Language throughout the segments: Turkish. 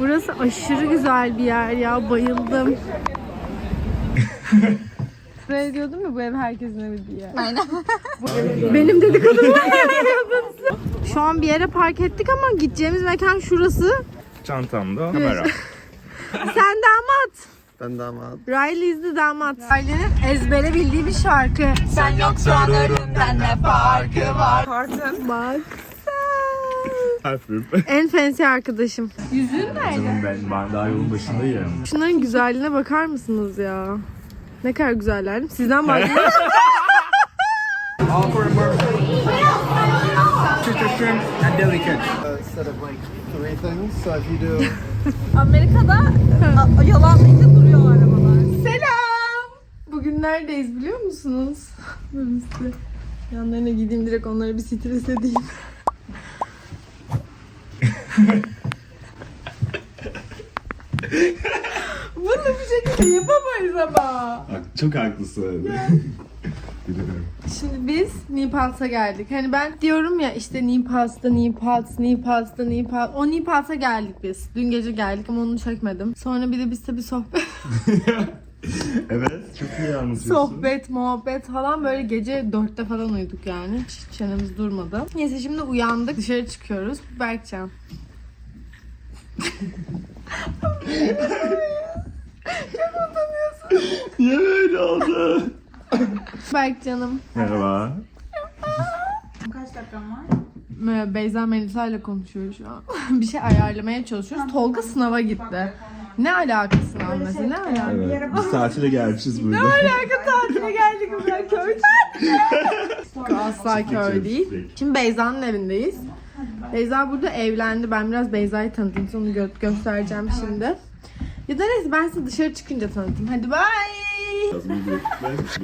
Burası aşırı güzel bir yer ya. Bayıldım. Buraya diyordum ya bu ev herkesin evi diye. Aynen. Benim yapıyordun. Şu an bir yere park ettik ama gideceğimiz mekan şurası. Çantamda kamera. Sen damat. Ben damat. Riley the damat. Riley'nin ezbere bildiği bir şarkı. Sen yoksan ölümden ne farkı var? Kartın. Bak. Parfüm. En fancy arkadaşım. Canım ben, ben daha yolun başındayım. Şunların güzelliğine bakar mısınız ya? Ne kadar güzeller. Sizden bahsediyorum. All for a burger. Sister shrimp and delicate. A set of like three things. So if you do Amerika'da a- yalanlayınca duruyor arabalar. Selam. Bugün neredeyiz biliyor musunuz? Ben size yanlarına gideyim direkt onları bir stres edeyim. Bunu bu şekilde yapamayız ama. Bak, çok haklısın. Bilirim. Şimdi biz Nipals'a geldik. Hani ben diyorum ya işte Nipals'ta Nipals, Nipals'ta Nipals. O Nipals'a geldik biz. Dün gece geldik ama onu çekmedim. Sonra bir de biz tabii sohbet, evet, çok iyi anlatıyorsun. sohbet, muhabbet falan böyle gece dörtte falan uyuduk yani. Hiç çenemiz durmadı. Neyse şimdi uyandık. Dışarı çıkıyoruz. Berkcan. Niye böyle oldu? Berkcan'ım. Merhaba. Kaç dakikam var? Beyza Melisa ile konuşuyoruz şu an. bir şey ayarlamaya çalışıyoruz. Tolga sınava gitti. Ne alaka sınav mesela? Ne alaka? Evet, biz tatile gelmişiz burada. alaka tatile geldik buraya köy Asla köy değil. Şimdi Beyza'nın evindeyiz. Beyza burada evlendi. Ben biraz Beyza'yı tanıtayım. Onu gö- göstereceğim şimdi. Ya da neyse ben size dışarı çıkınca tanıtayım. Hadi bye.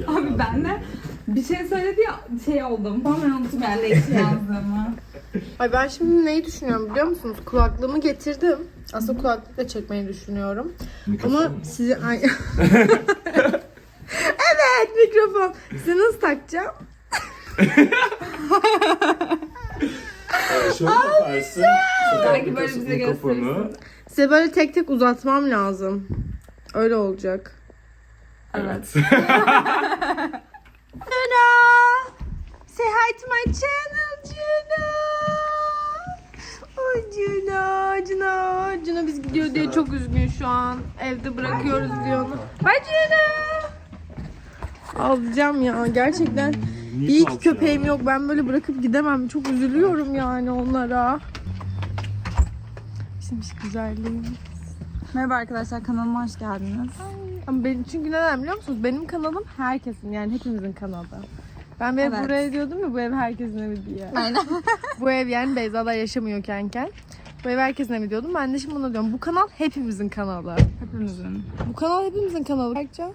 Abi ben de bir şey söyledi ya şey oldum. Tamamen unuttum yani ne için yazdığımı. Ay ben şimdi neyi düşünüyorum biliyor musunuz? Kulaklığımı getirdim. Aslında kulaklıkla çekmeyi düşünüyorum. Ama size... Ay. evet mikrofon. Size nasıl takacağım? Şöyle yaparsın. Belki böyle bize Mikrofonu. Size böyle tek tek uzatmam lazım. Öyle olacak. Evet. Juno! Say hi to my channel, Juno! Oh Juno, Juno, Juno biz gidiyor diye çok üzgün şu an. Evde bırakıyoruz diyor onu. Bye Juno! Ağlayacağım ya gerçekten. İyi ki köpeğim yok. Ben böyle bırakıp gidemem. Çok üzülüyorum yani onlara. Bizim güzelliğim. Merhaba arkadaşlar kanalıma hoş geldiniz. Ama benim, çünkü neden biliyor musunuz? Benim kanalım herkesin yani hepimizin kanalı. Ben bir ev Evet. buraya diyordum ya bu ev herkesin evi diye. Aynen. bu ev yani Beyza'da yaşamıyorken ken. Bu ev herkesin evi diyordum. Ben de şimdi bunu diyorum. Bu kanal hepimizin kanalı. Hepimizin. Bu kanal hepimizin kanalı. Berkcan.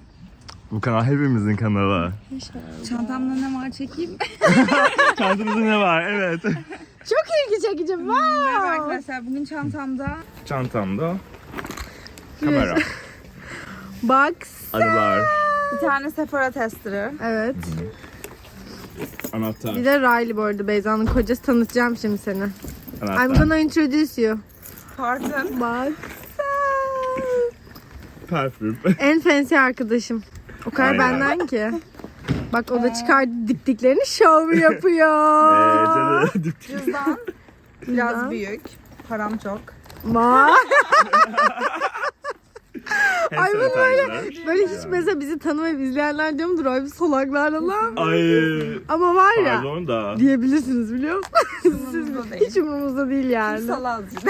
Bu kanal hepimizin kanalı. Çantamda ne var çekeyim. Çantamızda ne var? Evet. Çok ilgi çekici. Merhaba Wow. arkadaşlar bugün çantamda Çantamda kamera. Bak. Arılar. bir tane Sephora testleri. Evet. Anahtar. Bir de Riley bu arada Beyza'nın kocası. Tanıtacağım şimdi seni. I'm Anahtar. gonna introduce you. Kartın. Bak. Parfüm. En fancy arkadaşım. O kadar Aynen. benden ki. Bak o da çıkardı diptiklerini şov yapıyor. Eee canı dip Cüzdan. Biraz büyük. Param çok. Vay. Ay bu böyle böyle hiç mesela bizi tanımayıp izleyenler diyor mudur? Ay bir solaklarla lan. Ay. Ama var ya Pardon da. diyebilirsiniz biliyor musunuz? Siz değil. hiç umurumuzda değil yani. Salazcı.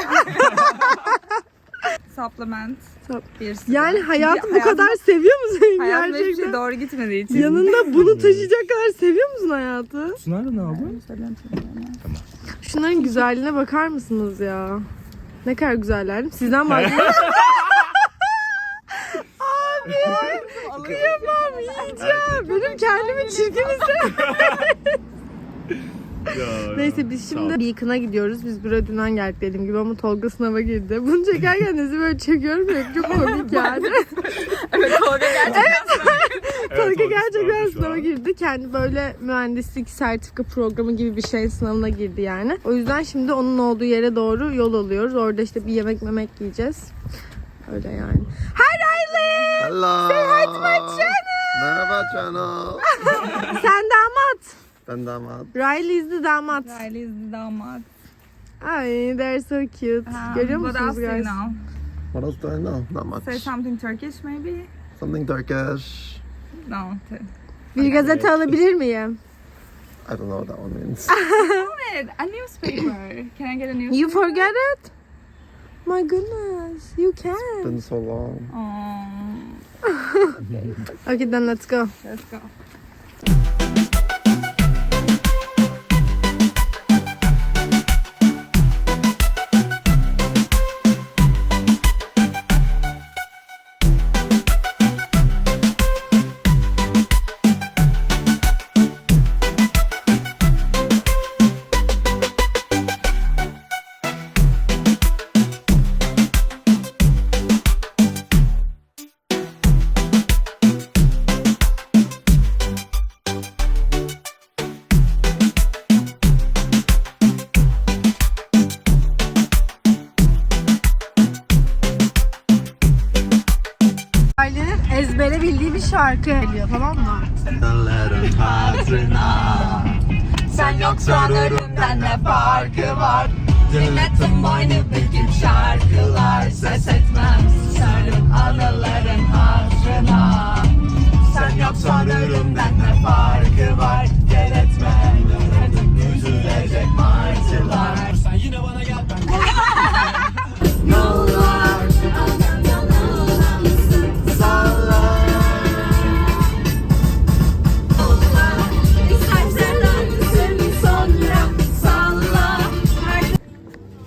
Supplement. Bir sürü. Yani hayatı bu Hayatım- kadar seviyor musun Hayatımda hiçbir gerçekten? şey doğru gitmediği için. Yanında bunu taşıyacak kadar seviyor musun hayatı? Nerede ne aldın? Şunların güzelliğine bakar mısınız ya? Ne kadar güzeller. Sizden bahsediyorum. Abi kıyamam yiyeceğim. Benim kendimi çirkin hissediyorum. Neyse biz şimdi Beacon'a gidiyoruz. Biz buraya dünden geldik dediğim gibi ama Tolga sınava girdi. Bunu çekerken Nezi böyle çekiyorum ya çok komik yani. Evet Tolga gerçekten. Evet, Tolga gerçekten sınava girdi. Kendi böyle mühendislik sertifika programı gibi bir şey sınavına girdi yani. O yüzden şimdi onun olduğu yere doğru yol alıyoruz. Orada işte bir yemek memek yiyeceğiz. Öyle yani. Hi Riley! Hello. Say hi to my channel. Merhaba channel. Sen damat. Ben damat. Riley is the damat. Riley is the damat. Ay they're so cute. Um, Görüyor what musunuz else do you guys? know? What else do I know? Not much. Say something Turkish maybe? Something Turkish. No. t- Bir gazete alabilir miyim? I don't know what that one means. Wait, a newspaper. Can I get a newspaper? You forget it? My goodness, you can. Been so long. Oh, Okay, then let's go. let's go. Geliyor tamam mı? Dillerin hatırına. Sen yoksan ölümden ne farkı var? Dinletin boynu bükük şarkılar Ses etmem susarım anıların hatırına Sen yoksan ölümden ne farkı var? Gel etme üzülecek martılar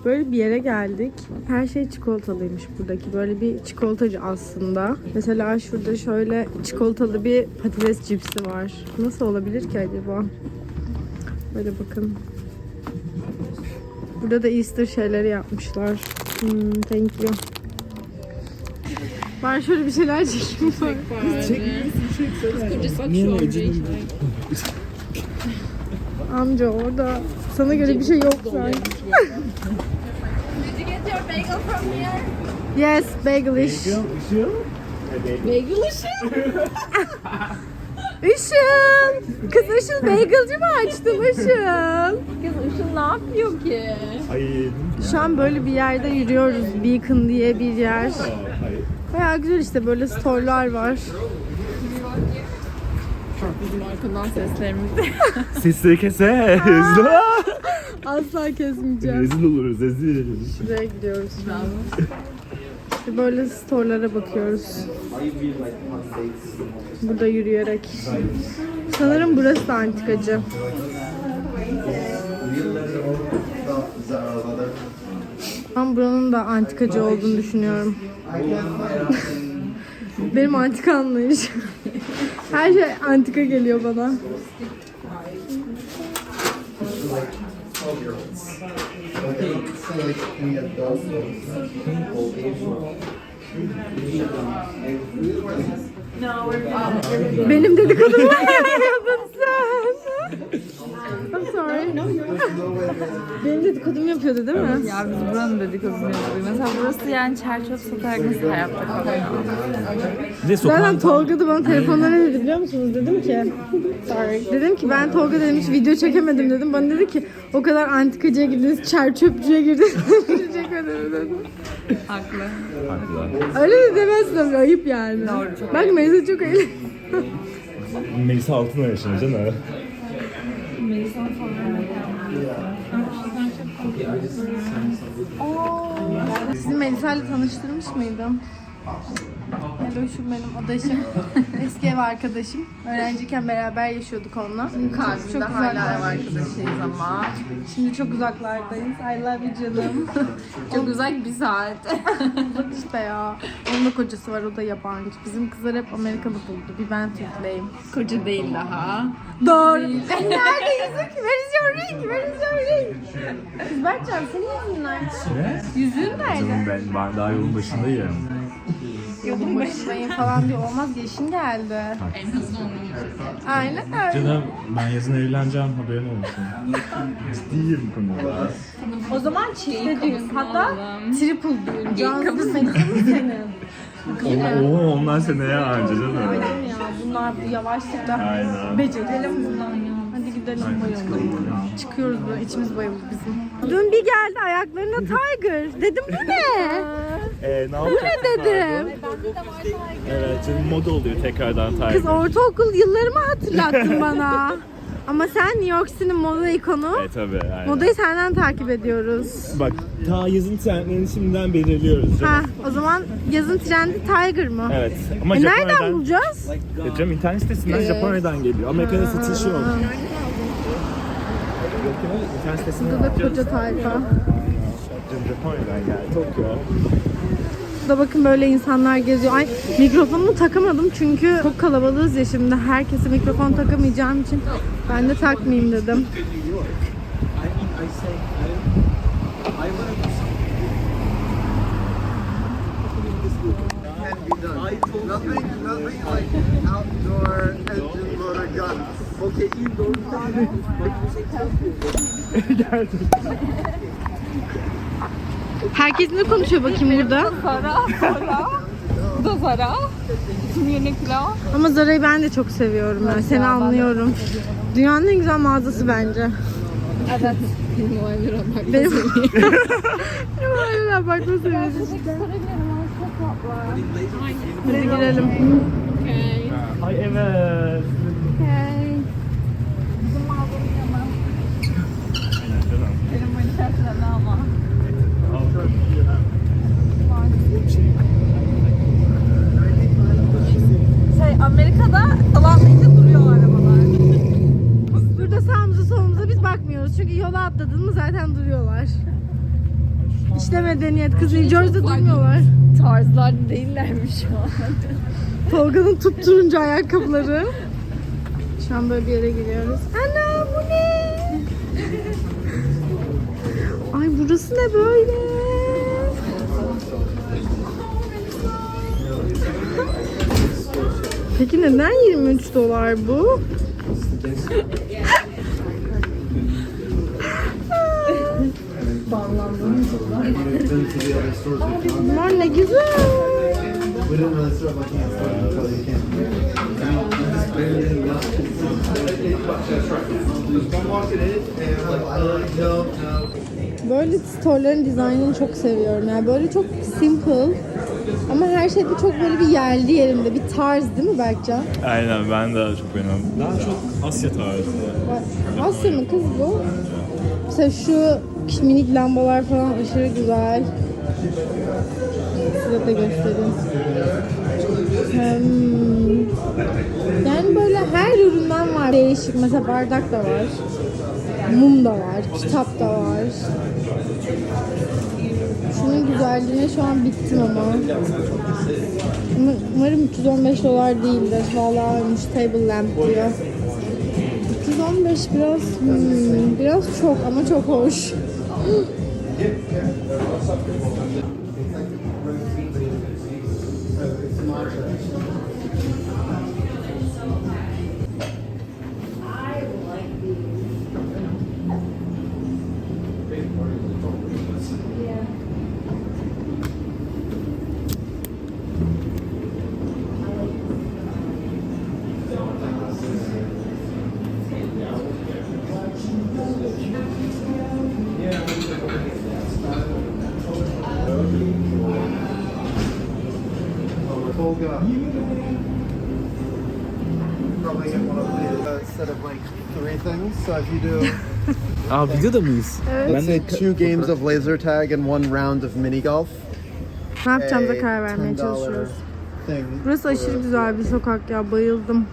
Böyle bir yere geldik. Her şey çikolatalıymış buradaki. Böyle bir çikolatacı aslında. Mesela şurada şöyle çikolatalı bir patates cipsi var. Nasıl olabilir ki acaba? Böyle bakın. Burada da Easter şeyleri yapmışlar. Hmm, thank you. Ben şöyle bir şeyler çekeyim. Amca orada sana göre bir şey yok sanki. Yes, bagelish. Işıl! Kız Işıl bagelci mi açtın Işıl? ne yapıyor ki? Hayır. Şu an böyle bir yerde yürüyoruz. Beacon diye bir yer. Bayağı güzel işte böyle storelar var. Sesleri keseriz. Asla kesmeyeceğim. rezil oluruz rezil. Şuraya gidiyoruz şu an. İşte böyle storelara bakıyoruz. Burada yürüyerek. Sanırım burası da antikacı. Ben buranın da antikacı olduğunu düşünüyorum. Benim antika anlayış. Her şey antika geliyor bana. Benim dedikodumu Benim dedikodumu yapıyordu değil mi? Ya biz buranın dedikodunu yapıyoruz. Mesela burası yani çerçöp sokak nasıl hayatta kalıyor? Ne Zaten Tolga da bana telefonla ne dedi biliyor musunuz? Dedim ki Sorry. Dedim ki ben Tolga dedim hiç video çekemedim dedim. Bana dedi ki o kadar antikacıya girdiniz, çerçöpçüye girdiniz. video çekemedim dedim. Haklı. Haklı. Öyle de demezsin ama ayıp yani. Doğru, çok Bak Melisa çok ayıp. Melisa altına yaşıyor canım. Melisa'nın falan Sizi Melisa ile tanıştırmış mıydım? Meloş'um benim adaşım. Eski ev arkadaşım. Öğrenciyken beraber yaşıyorduk onunla. Şimdi çok Kalbimde hala ev arkadaşıyız ama. Şimdi çok uzaklardayız. I love you canım. Çok uzak bir saat. Bak işte ya. Onun da kocası var o da yabancı. Bizim kızlar hep Amerikalı buldu. Bir ben Türkleyim. Koca değil daha. Doğru. Nerede yüzük? Where is your ring? Where is your ring? Kız Berkcan senin yüzüğün nerede? Nerede? Canım ben, ben daha yolun başındayım. Yolun başındayım falan diye olmaz. Yaşın geldi. En hızlı onun yüzü. Aynen öyle. Canım ben yazın evleneceğim haberin olsun. Ciddiyim konuda. O zaman çifte düğün. Hatta triple düğün. Cansız Melisa'nın senin. Oha onlar seneye anca canım. Aynen ya bunlar bu yavaşlıkla. Aynen. Becerelim bundan ya. Hadi gidelim bayılalım. Çıkıyoruz böyle içimiz bayıldı bizim. Dün bir geldi ayaklarına Tiger. Dedim bu ne? Ee, ne ne dedim. Evet canım moda oluyor tekrardan Tiger. Kız ortaokul yıllarımı hatırlattın bana. Ama sen New York City'nin moda ikonu. Evet tabii aynen. Modayı senden takip ediyoruz. Bak ta yazın trendlerini şimdiden belirliyoruz. Ha, o zaman yazın trendi Tiger mı? Evet. Ama E nereden Japonya'dan... bulacağız? Ya canım internet sitesinden Evet. Japonya'dan geliyor. Amerika'da satışı yok. İnternet sitesinden Burada da koca tayfa. Japonya'dan geldi. Tokyo. Burada bakın böyle insanlar geziyor. Ay mikrofonumu takamadım çünkü çok kalabalığız ya şimdi. Herkese mikrofon takamayacağım için ben de takmayayım dedim. Okay, indoor Herkes ne konuşuyor bakayım burada? Zara, Zara. Bu da Zara. Kim yönetiyor? Ama Zara'yı ben de çok seviyorum ben. Seni anlıyorum. Dünyanın en güzel mağazası bence. Evet. Benim olaylara bak. Benim Benim hala bakma seviyesi. Hadi girelim. Ay evet. Bizim mağazanın yanı. Aynen canım. Benim ama. Şey Amerika'da alanlayınca duruyor arabalar. Burada sağımıza solumuza biz bakmıyoruz. Çünkü yola atladın mı zaten duruyorlar. İşte medeniyet kız New Jersey'de durmuyorlar. Tarzlar değillermiş şu an. Tolga'nın tutturunca ayakkabıları. Şu an böyle bir yere giriyoruz. Ana bu ne? Ay burası ne böyle? Peki neden 23 dolar bu? Bunlar ne güzel. Böyle storeların dizaynını çok seviyorum. Yani böyle çok simple ama her şeyde çok böyle bir yerli yerinde bir tarz değil mi Berkcan? Aynen ben de çok beğeniyorum. Daha çok Asya tarzı. Asya mı kız bu? Mesela şu minik lambalar falan aşırı güzel. Size de göstereyim. Hmm. Yani böyle her üründen var değişik. Mesela bardak da var. Mum da var. Kitap da var. Şunun güzelliğine şu an bittim ama. Umarım- Umarım 315 dolar değildir. Vallahi ölmüş table lamp diyor. 315 biraz hmm, biraz çok ama çok hoş. Probably get one of these uh, instead of like three things. So if you do, Aa videoda mıyız? let's say two games of laser tag and one round of mini golf. Ne yapacağımıza karar vermeye $10 çalışıyoruz. thing. Burası aşırı güzel bir sokak ya. Bayıldım.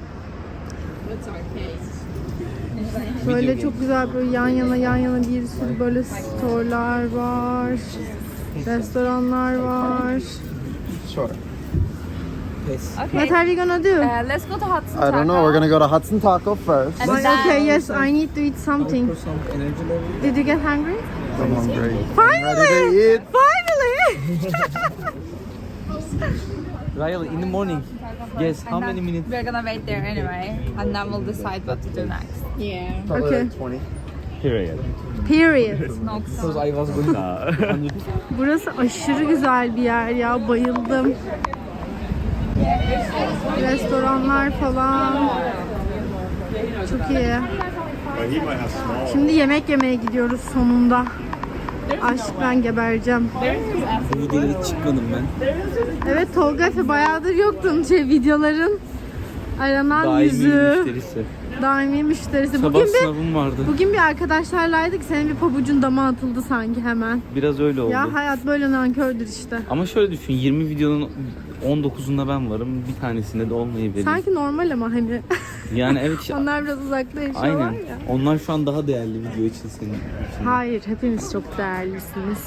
Böyle çok güzel böyle yan yana yan yana bir sürü böyle storelar var. Restoranlar var. Sure. What are we gonna do? Uh, let's go to Hudson I don't know. We're gonna go to Hudson Taco first. And then- okay, yes, I need to eat something. Some energy level. Did you get hungry? I'm hungry. Finally! Ready to eat? Finally! Riley, in the morning. Guess how And many then minutes? We're gonna wait there anyway, and then we'll decide what to do next. Yeah. Probably Okay. like 20. Period. Period. Not Because I was going to. Burası aşırı güzel bir yer ya. Bayıldım. Restoranlar falan. Çok iyi. Şimdi yemek yemeye gidiyoruz sonunda. Aşktan gebereceğim. Bu videoya hiç çıkmadım ben. Evet Tolga Efe bayağıdır yoktun şey videoların aranan Daimi yüzü, müşterisi. daimi müşterisi. Sabah Bugün bir sınavım vardı. bugün bir arkadaşlarlaydık. Senin bir pabucun dama atıldı sanki hemen. Biraz öyle oldu. Ya hayat böyle nankördür işte. Ama şöyle düşün 20 videonun 19'unda ben varım bir tanesinde de olmayabilir. Sanki normal ama hani Yani evet işte, onlar biraz uzakta yaşıyorlar aynen. ya. Onlar şu an daha değerli video için senin için. Hayır hepimiz çok değerlisiniz.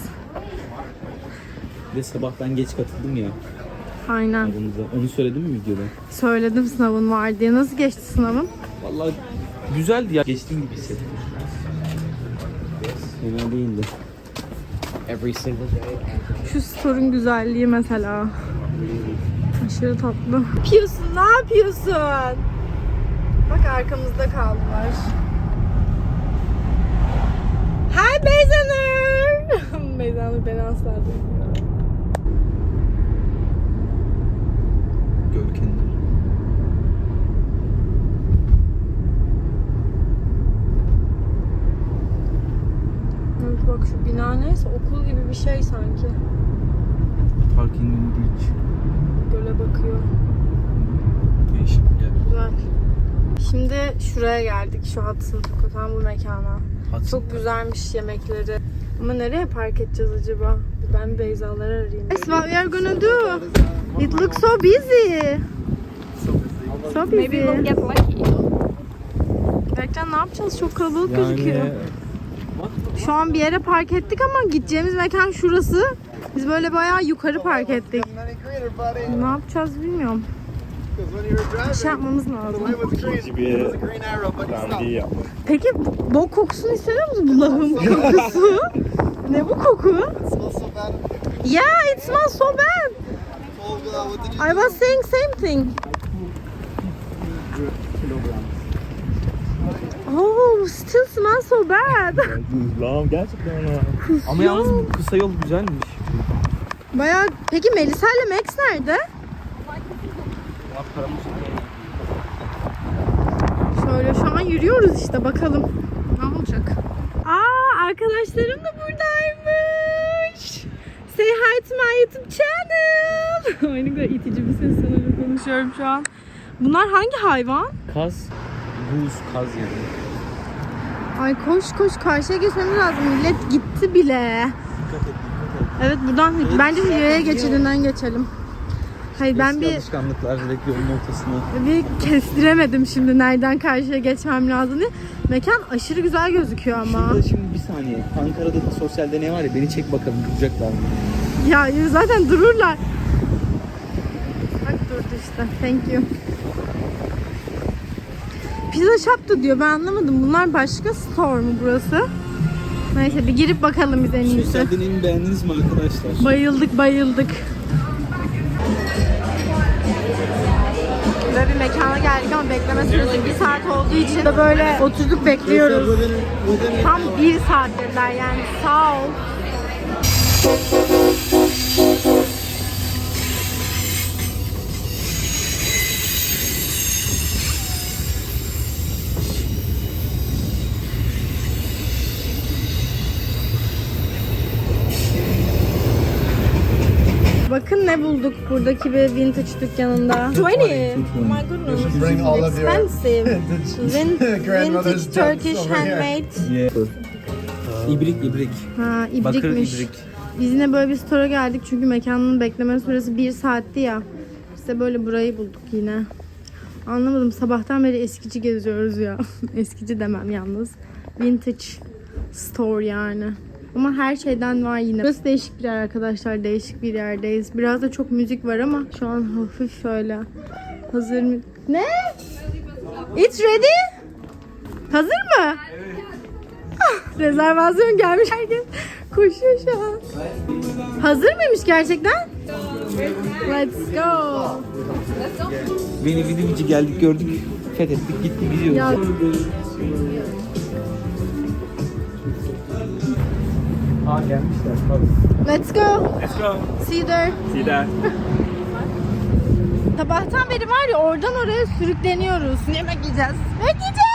Bir de sabah ben geç katıldım ya Aynen. aranıza. Onu söyledim mi videoda? Söyledim sınavın var diye. Nasıl geçti sınavın? Vallahi güzeldi ya. Geçtiğim gibi hissettim. Fena değildi. Every single day. Şu store'un güzelliği mesela. Aşırı tatlı. Ne yapıyorsun? Ne yapıyorsun? Bak arkamızda kaldılar. Hi Beyzanur. Beyzanur beni asla duymuyor. Göl kenarı. Evet bak şu bina neyse okul gibi bir şey sanki. Parking in Beach. Göle bakıyor. Değişik bir yer. Güzel. Şimdi şuraya geldik. Şu Hudson Sokak'tan bu mekana. Hudson. Çok güzelmiş yemekleri. Ama nereye park edeceğiz acaba? Ben Beyzaları arayayım. Yes, what we are gonna do? It looks so busy. So busy. Maybe we'll get lucky. Berkcan ne yapacağız? Çok kalabalık gözüküyor. Şu an bir yere park ettik ama gideceğimiz mekan şurası. Biz böyle bayağı yukarı park ettik. Ne yapacağız bilmiyorum. Bir şey yapmamız lazım. Peki bok kokusunu hissediyor musun? Bu lahım kokusu. ne bu koku? Yeah, it smells so bad. I was saying same thing. Oh, still smells so bad. Lan gerçekten lan. ama yalnız bu kısa yol güzelmiş. Bayağı... Peki Melisa ile Max nerede? Şöyle şu an yürüyoruz işte bakalım. Ne olacak? Aa arkadaşlarım da buradaymış. Say hi to my YouTube channel. Ay ne kadar itici bir ses sanırım konuşuyorum şu an. Bunlar hangi hayvan? Kaz. Buz kaz yani. Ay koş koş karşıya geçmemiz lazım. Millet gitti bile. Evet buradan bence yaya geçidinden geçelim. Hayır ben Eski bir alışkanlıklar direkt yolun ortasına. bir kestiremedim şimdi nereden karşıya geçmem lazım diye. Mekan aşırı güzel gözüküyor ama. Şurada şimdi bir saniye. Ankara'da sosyal deney var ya beni çek bakalım duracaklar mı? Ya zaten dururlar. Bak durdu işte. Thank you. Pizza Shop da diyor. Ben anlamadım. Bunlar başka store mu burası? Neyse bir girip bakalım biz en iyisi. Deneyimi beğendiniz mi arkadaşlar? Bayıldık bayıldık. Böyle bir mekana geldik ama bekleme süresi bir saat olduğu için de böyle oturduk bekliyoruz. Tam bir saat dediler yani sağ ol. Bakın ne bulduk buradaki bir vintage dükkanında. 20. Oh my goodness. Bring all of your Expensive. Vin- vintage Turkish over here. handmade. İbrik ibrik. Ha, Bakır ibrikmiş. ibrik. Biz yine böyle bir store'a geldik çünkü mekanın bekleme süresi bir saatti ya. İşte böyle burayı bulduk yine. Anlamadım sabahtan beri eskici geziyoruz ya. eskici demem yalnız. Vintage store yani. Ama her şeyden var yine. Burası değişik bir yer arkadaşlar. Değişik bir yerdeyiz. Biraz da çok müzik var ama şu an hafif şöyle. Hazır mı? Ne? It's ready? Hazır mı? Ah, Rezervasyon gelmiş herkes. Koşuyor şu an. Hazır mıymış gerçekten? Let's go. Beni bir bici geldik gördük. Fethettik gittik gidiyoruz. Ya. Aa gelmişler. Hadi. Let's go. Let's go. See you there. See you there. Sabahtan beri var ya oradan oraya sürükleniyoruz. Yemek yiyeceğiz. Yemek yiyeceğiz.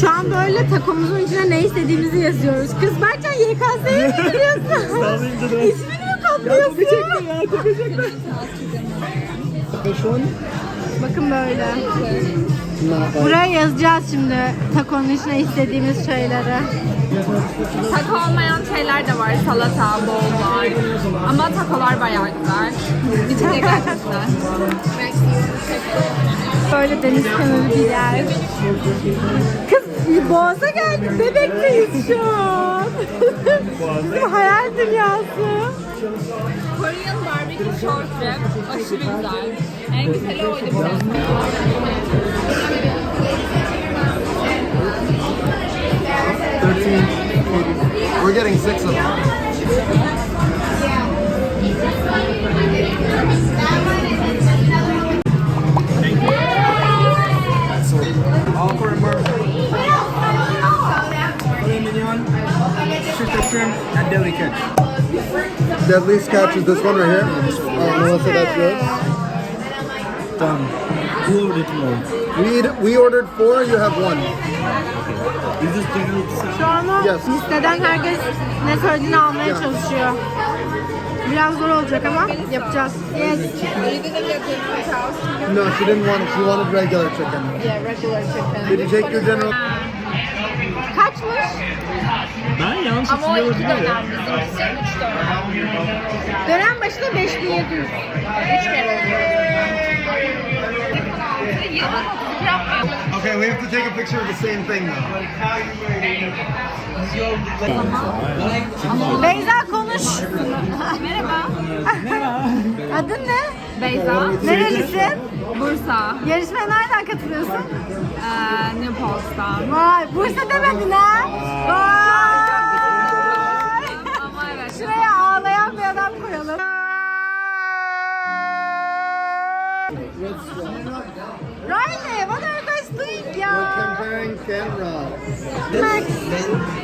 Şu an böyle takomuzun içine ne istediğimizi yazıyoruz. Kız Berkcan YKS'ye mi gidiyorsun? İsmini mi kodluyorsun? Bakın böyle. Buraya yazacağız şimdi takonun içine istediğimiz şeyleri. Taco olmayan şeyler de var. Salata, bol var. Ama takolar bayağı güzel. İçecek gerçekten. Böyle deniz kenarı bir yer. Kız Boğaz'a geldik. Bebekteyiz şu an. Bizim hayal dünyası. Korean barbecue short rib aşırı güzel. En güzeli oydu biraz. We're getting six of them. All for a. Filet mignon, sister shrimp, and deli Deadliest catch is this one right here. Uh, Melissa, that's yours. Done. Who ordered more? We we ordered four. You have one. Şu anda Yes. listeden herkes ne söylediğini almaya çalışıyor. Biraz zor olacak ama yapacağız. Yes. No, she didn't want it. She wanted regular chicken. Yeah, regular chicken. Did you take your general? Kaçmış? Ama o iki dönem. Bizimkisi üç dönem. Dönem başına 5700. Üç kere oluyor. Okay, we have to take a picture of the same thing now. Beyza konuş. Merhaba. Adın ne? Beyza, Nerelisin? Bursa, Yarışmaya nereden katılıyorsun? eee New. Vay, Bursa demedin ha? Vay. Ağlayan bir adam koyalım. Riley, what are you guys doing ya? Comparing camera. Max.